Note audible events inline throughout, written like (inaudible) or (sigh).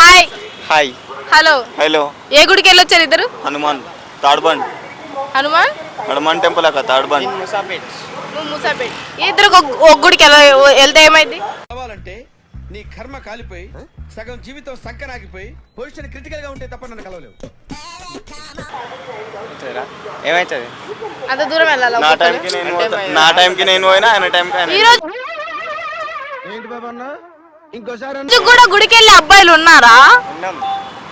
Hi. Hi. Hello. Hello. ఏ గుడికి వెళ్ళొచ్చారు ఇద్దరు? హనుమాన్. తాడ్బండ్. హనుమాన్? హనుమాన్ టెంపుల్ అక్క తాడ్బండ్. నువ్వు మూసాపేట్. ఈ ఇద్దరు ఒక గుడికి వెళ్తే ఏమైంది? కావాలంటే నీ కర్మ కాలిపోయి సగం జీవితం సంకనాగిపోయి పొజిషన్ క్రిటికల్గా ఉంటే తప్ప నన్ను కలవలేవు. ఏమవుతుంది అంత దూరం వెళ్ళాలి? నా టైంకి నేను పోతా. నా టైంకి నేను పోయినా ఆయన టైంకి ఆయన ఏంటి బాబా అన్న ఇంకోసారి కూడా గుడికి వెళ్ళే అబ్బాయిలు ఉన్నారా? ఉన్నాం.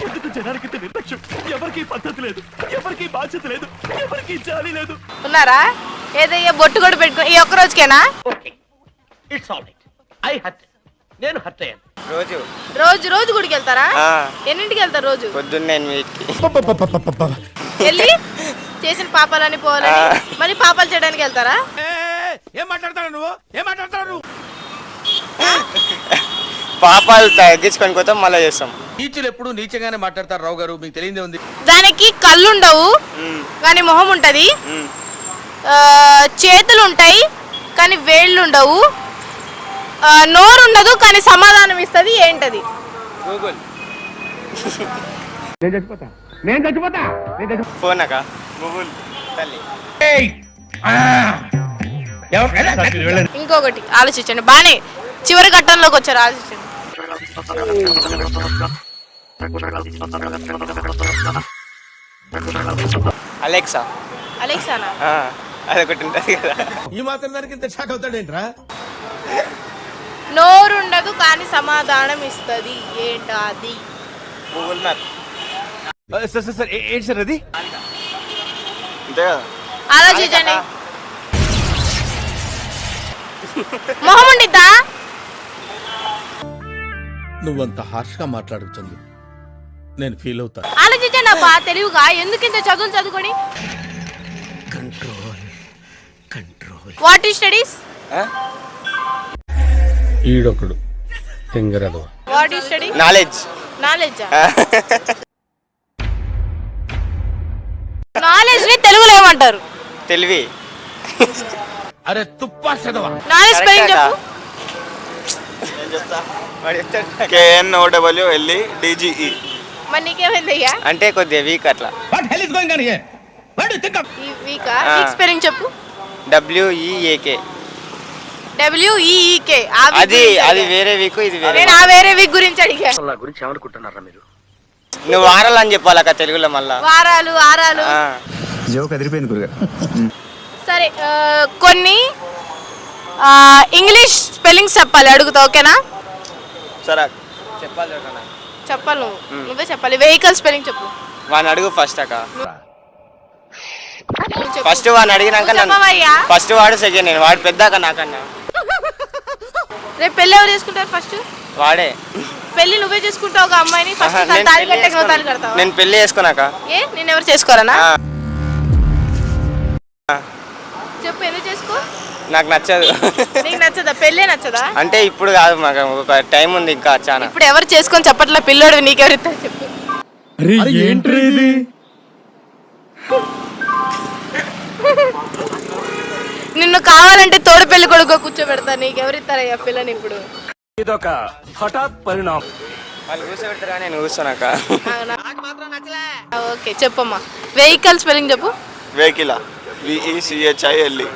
ఎందుకు జనానికి ఇంత నిర్లక్ష్యం ఎవరికి పద్ధతి లేదు. ఎవరికి బాధ్యత లేదు. ఎవరికి జాలి లేదు. ఉన్నారా? ఏదయ్యా బొట్టు కూడా పెట్టుకో ఈ ఒక్క రోజుకేనా? Okay. It's all right I hurt నేను హర్ట్ అయ్యాను. రోజు. రోజు రోజు గుడికి వెళ్తారా ఆ, ఎన్నింటికి వెళ్తారు రోజు? పొద్దున్న ఎనిమిదికి. వెళ్ళి చేసిన పాపాలని పోవాలని. మళ్ళీ పాపాలు చేయడానికి వెళ్తారా? ఏం మాట్లాడతాడు నువ్వు? ఏం మాట్లాడతాడు నువ్వు? పాపాలు తగ్గించుకొని పోతాం మళ్ళీ చేస్తాం. నీచులు ఎప్పుడు నీచంగానే మాట్లాడతారు రావు గారు మీకు తెలియదే ఉంది. దానికి కళ్ళు ఉండవు కానీ మొహం ఉంటది. చేతులు ఉంటాయి కానీ వేళ్ళు ఉండవు నోరు ఉండదు కానీ సమాధానం ఇస్తుంది ఏంటది? గూగుల్. ఫోన్ అక్క. గూగుల్. తల్లి. ఇంకొకటి ఆలోచించండి. బానే చివరి ఘట్టంలోకి వచ్చారు ఆలోచించండి. అలెక్సా. అలెక్సానా? అదొకటి ఉంటుంది కదా. ఈ మాత్రం దానికి ఇంత షాక్ అవుతాడేంట్రా? నోరు ఉండదు కానీ సమాధానం ఇస్తుంది. ఏంటది Google map sir sir sir ఏంటి సార్ అది? అంతే కదా. ఆలోచించండి. మొహం ఉండిద్దా? నువ్వంత హార్ష్గా మాట్లాడుతుంది నేను ఫీల్ అవుతా ఆలోచించండి అబ్బా తెలివిగా ఎందుకు ఇంత చదువులు చదువుకొని? What is studies? ఈడొకడు what is study knowledge knowledge నాలెడ్జ్ని తెలుగులో ఏమంటారు? తెలివి. అరే తుప్పా చదవా నాలెడ్జ్ స్పెల్లింగ్ చెప్పు నేను చెప్తా వాడు చెప్తాడు కేఎన్ ఓడబ్ల్యూ ఎల్ఈ డిజిఈ మరి నీకేమైందయ్యా? అంటే కొద్దిగా వీక్ అట్లా. What hell is going on here what do think ఈ వీకా? ఆ. వీక్ స్పెల్లింగ్ చెప్పు. డబ్ల్యూఈఏకే అది అది వేరే వీక్ ఇది వేరే నేను ఆ వేరే వీక్ గురించి అడిగా. నా గురించి ఏమనుకుంటున్నారా మీరు? నువ్వు వారాలు అని చెప్పాలక్క తెలుగులో మళ్ళా. వారాలు ఆరాలు ఆ, జోక్ అదిరిపోయింది గురుగా సరే కొన్ని ఇంగ్లీష్ స్పెల్లింగ్స్ చెప్పాలి అడుగుతా ఓకేనా? సరే చెప్పాలి. చెప్పాలి నువ్వు. నువ్వే చెప్పాలి. వెహికల్ స్పెల్లింగ్ చెప్పు. వాడిని అడుగు ఫస్ట్ అక్క. ఫస్ట్ వాడిని అడిగినాక ఫస్ట్ వాడు సెకండ్ నేను వాడు పెద్దాక నాకన్నా. రేపు పెళ్ళి ఎవరు చేసుకుంటారు ఫస్ట్ వాడే. పెళ్ళి నువ్వే చేసుకుంటావు ఒక అమ్మాయిని ఫస్ట్ తాళి కట్టాక తాళి. కడతావా? నేను పెళ్ళి చేసుకున్నాక ఏ? నేను ఎవరు చేసుకోరనా? నాకు నచ్చదు. నీకు నచ్చదా? పెళ్ళే నచ్చదా? అంటే ఇప్పుడు కాదు మాకు ఒక టైం ఉంది ఇంకా చాలా. ఇప్పుడు ఎవరు చేసుకొని చెప్పట్లే పిల్లోడు నీకెవరు చెప్పు. నిన్ను కావాలంటే తోడు పెళ్ళి కొడుకు కూర్చోబెడతా నీకెవరు ఇస్తారయ్యా పిల్లని ఇప్పుడు? ఇదొక హఠాత్ పరిణామం. వాళ్ళు కూర్చోబెడతారు కానీ నేను కూర్చోనాక అవునా? ఆ, ఓకే చెప్పమ్మా. వెహికల్ స్పెల్లింగ్ చెప్పు. Vehicle V E C H I L E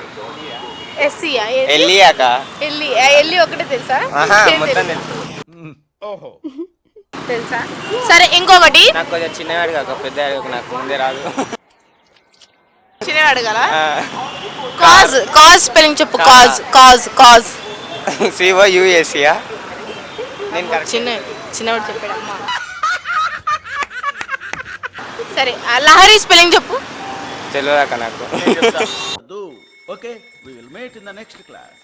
ఎస్సీయా? L E అక్క ఎల్లి ఎల్లి ఒకటే తెలుసా? ఆహా ఏం మొత్తం తెలీదు. తెలుసు. ఓహో. తెలుసా? సరే ఇంకొకటి. నాకు కొంచెం చిన్నవాడు కాక పెద్ద నాకు ముందే రాదు. చిన్న అడగల ఆ, కాజ్ కాజ్ స్పెల్లింగ్ చెప్పు cause. Cause cause C O యూఎస్సియా నేను కరెక్ట్. చిన్న చిన్నవాడు చెప్పాడు అమ్మా. సరే ఆ లహరి స్పెల్లింగ్ చెప్పు. తెలియదు అక్క నాకు (laughs) okay we will meet in the next class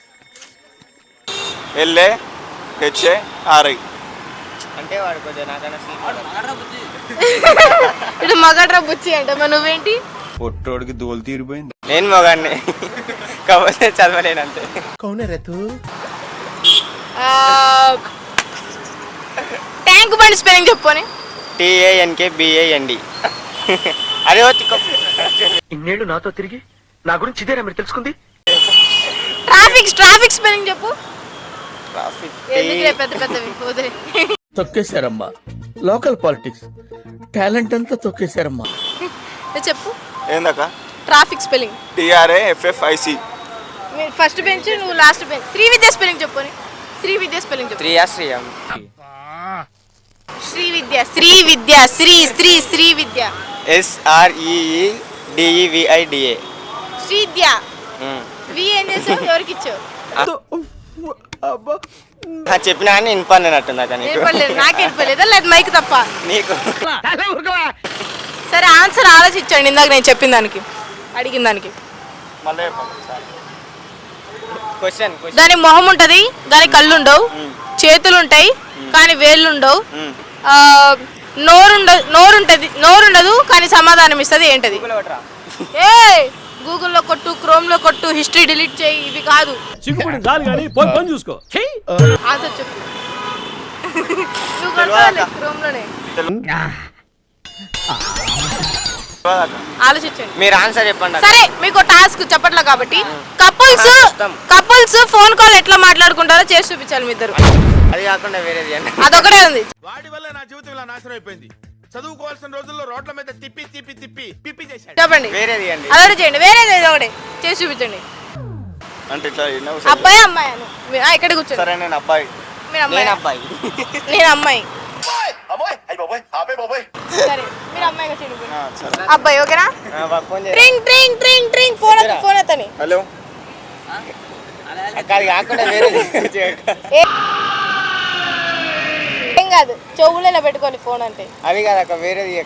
L A H A R I అంటే వాడు కొద్దిగా నాకన్నా. ఇటు మగడ్రా బుచ్చి అంటే. మరి నువ్వేంటి? పొట్టోడికి దోలు తీరిపోయింది. నేను మొగాడిని. కాకపోతే చదవలేను అంతే ఆ, ట్యాంక్ బండి స్పెల్లింగ్ చెప్పు అని టిఏఎన్కే బిఏఎన్డి అదే వచ్చి ఇన్నేళ్ళు నాతో తిరిగి నా గురించి ఇదేనా మీరు తెలుసుకుంది? ట్రాఫిక్ ట్రాఫిక్ స్పెల్లింగ్ చెప్పు. ఎందుకులే పెద్ద పెద్దవి? వదిలే తొక్కేశారమ్మా. Local politics. టాలెంట్ అంతా తొక్కేశారమ్మా. ఏ చెప్పు. ఏందక్క? Traffic spelling. T R A F F I C. First bench నువ్వు last bench. Sri Vidya spelling చెప్పు. శ్రీ విద్య స్పెల్లింగ్ చెప్పు. త్రియా శ్రీయం శ్రీ విద్య శ్రీ విద్య శ్రీ శ్రీ శ్రీ విద్య ఎస్ఆర్ఈఈ డిఈవిఐడిఏ శ్రీ విద్య వి ఏం చేసావు ఎవరికి ఇచ్చావు చెప్పినా అని వినపడినట్టుంది నీకు. నేర్పలేదు నాకు నేర్పలేదా లేదు మైక్ తప్ప. నీకు. సరే ఆన్సర్ ఆలోచించండి. ఇందాక నేను చెప్పిన దానికి అడిగిన దానికి. మళ్ళీ క్వశ్చన్ క్వశ్చన్ దాని మొహం ఉంటది దాని కళ్ళు ఉండవు చేతులు ఉంటాయి కానీ వేళ్ళు ఉండవు. ఆ, నోరు ఉండదు నోరు ఉంటది నోరు ఉండదు కానీ సమాధానం ఇస్తుంది ఏంటది? ఏ గూగుల్లో కొట్టు క్రోమ్లో కొట్టు హిస్టరీ డిలీట్ చేయి ఇవి కాదు. చిక్కుపుడి చాలు కానీ పోయి పని చూసుకో. ఆన్సర్ చెప్పు. నువ్వు కొట్టాలి క్రోమ్లోనే ఆలోచించండి. మీరు ఆన్సర్ చెప్పండి. సరే మీకు టాస్క్ చెప్పట్లే కాబట్టి కపుల్స్. కపుల్స్ ఫోన్ కాల్ ఎట్లా మాట్లాడుకుంటారో చేసి చూపించాలి మీ ఇద్దరు. అది కాకుండా వేరేది అదొకటే ఉంది. వాడి వల్ల నా జీవితం ఇలా నాశనం అయిపోయింది. చదువుకోవాల్సిన రోజుల్లో రోడ్ల మీద తిప్పి తిప్పి తిప్పి పిప్పి చేశాడు. చెప్పండి. వేరేది అండి. అదొకటి చేయండి. వేరేది ఏదో ఒకటి చేసి చూపించండి. అంటే ఇట్లా అబ్బాయి అమ్మాయి అను. మీ- ఆ, ఇక్కడ కూర్చోండి. సరే నేను అబ్బాయి. మీరు అమ్మాయి. నేను అబ్బాయి. నేను అమ్మాయి. సరే మీరు అమ్మాయిగా చూడండి. ఆ, సరే. అబ్బాయి ఓకేనా? ఆ, ఫోన్ చేయి. ట్రింగ్ ట్రింగ్ ట్రింగ్ ట్రింగ్. ఫోన్ ఫోన్ ఎత్తని. హలో. అక్క అది కాకుండా వేరేది. ఏం కాదు చెవులలో పెట్టుకోవాలి ఫోన్ అంటే. అది కాదక్క వేరేది చెయ్యి.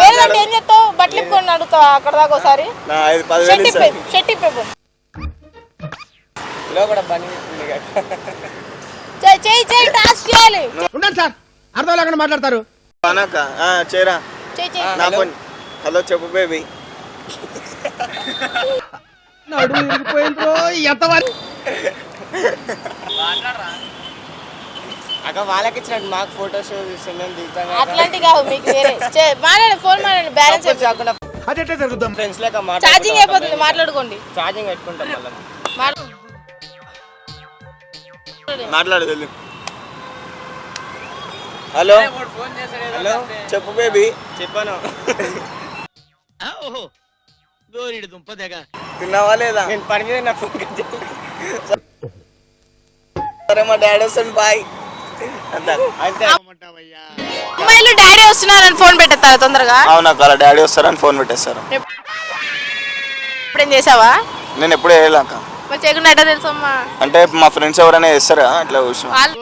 వేరేదంటే ఏం చెప్తావు? బట్టలు ఇప్పుకొని అడుగుతావు అక్కడ దాకా ఒకసారి. నా ఐదు పదివేలు షర్ట్ ఇస్తాను. ఇప్పేపు షర్ట్ ఇప్పేపు లో కూడా పని ఉంది కదా. చేయి చేయి చేయి టాస్క్ చేయాలి. ఉండండి సార్ అర్థం లేకుండా మాట్లాడతారు. పనక్క ఆ, చేరా. చేయి చేయి. నా ఫోన్. హలో చెప్పు బేబీ. ఎంత అక్క వాళ్ళకి ఇచ్చినట్టు మాకు ఫోటోస్ చూస్తే మేము దిగుతాం. అట్లాంటి కావు మీకు వేరే. చే- మాట్లాడండి ఫోన్ మాట్లాడండి బ్యాలెన్స్ కాకుండా అదెట్లా జరుగుతాం ఫ్రెండ్స్ లేక ఛార్జింగ్ అయిపోతుంది మాట్లాడుకోండి. ఛార్జింగ్ పెట్టుకుంటాం మళ్ళీ. మాట్లా- మాట్లాడు వెళ్ళు. హలో? హలో? చెప్పు బేబీ చెప్పాను. తిన్నావా లేదా? నేను పని మీద నా ఫోన్ కట్. సరే మా డాడీ వస్తాడు బాయ్. అమ్మాయిలు డాడీ వస్తున్నారని ఫోన్ పెట్టేస్తారు తొందరగా? అవునా వాళ్ళ డాడీ వస్తారని ఫోన్ పెట్టేస్తారు. ఇప్పుడేం చేసావా? నేను ఎప్పుడు వేయలేక చేయకుండా తెలుసమ్మా? అంటే మా ఫ్రెండ్స్ ఎవరైనా చేస్తారా అట్లా కూర్చో వాళ్ళు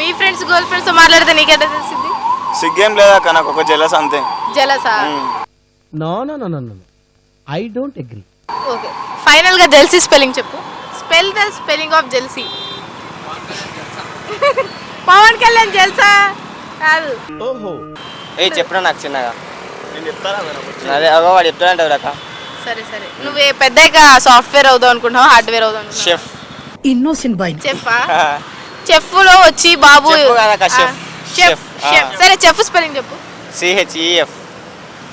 మీ ఫ్రెండ్స్ గర్ల్ ఫ్రెండ్స్తో మాట్లాడితే నీకెట్లా తెలిసింది? సిగ్గేం లేదాక నాకు ఒక జలస్ అంతే. జలసా? No no no no I don't agree. Okay. ఫైనల్గా జెల్సీ స్పెల్లింగ్ చెప్పు. Spell the spelling of jealousy. Pawan Kalyan Jalsa కాదు. ఓహో. ఏ చెప్పరా నాకు చిన్నగా. నేను అదే అగో వాడు చెప్తాడంట ఎవరక్క సరే సరే. నువ్వు పెద్దగా సాఫ్ట్వేర్ అవుదాం అనుకుంటున్నావా హార్డ్వేర్ అవుదాం షెఫ్. ఇన్నోసెంట్ బాయ్ చెఫా చెఫ్లో వచ్చి బాబు చెఫ్ ఆ. సరే చెఫ్ స్పెల్లింగ్ చెప్పు. సిహెచ్ఈఎఫ్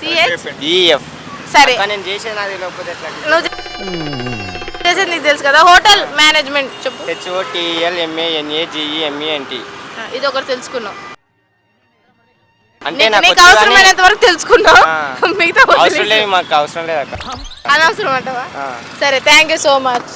సిహెచ్ ఈఎఫ్ సరే. నేను చేసేది లేకపోతే ఎట్లా? నువ్వు చేసేది నీకు తెలుసు కదా హోటల్ మేనేజ్మెంట్ చెప్పు. హెచ్ఓటిఎల్ ఎంఏఎన్ఏ జిఈఎంఈఎన్టీ ఆ, ఇది ఒకటి తెలుసుకున్నావు అంటే నీకు- అవసరమైనంత వరకు తెలుసుకున్నావు ఆ. మిగతా అవసరం. లేదు మాకు అవసరం లేదు అక్క అనవసరం అంటావా. సరే థ్యాంక్ యూ సో మచ్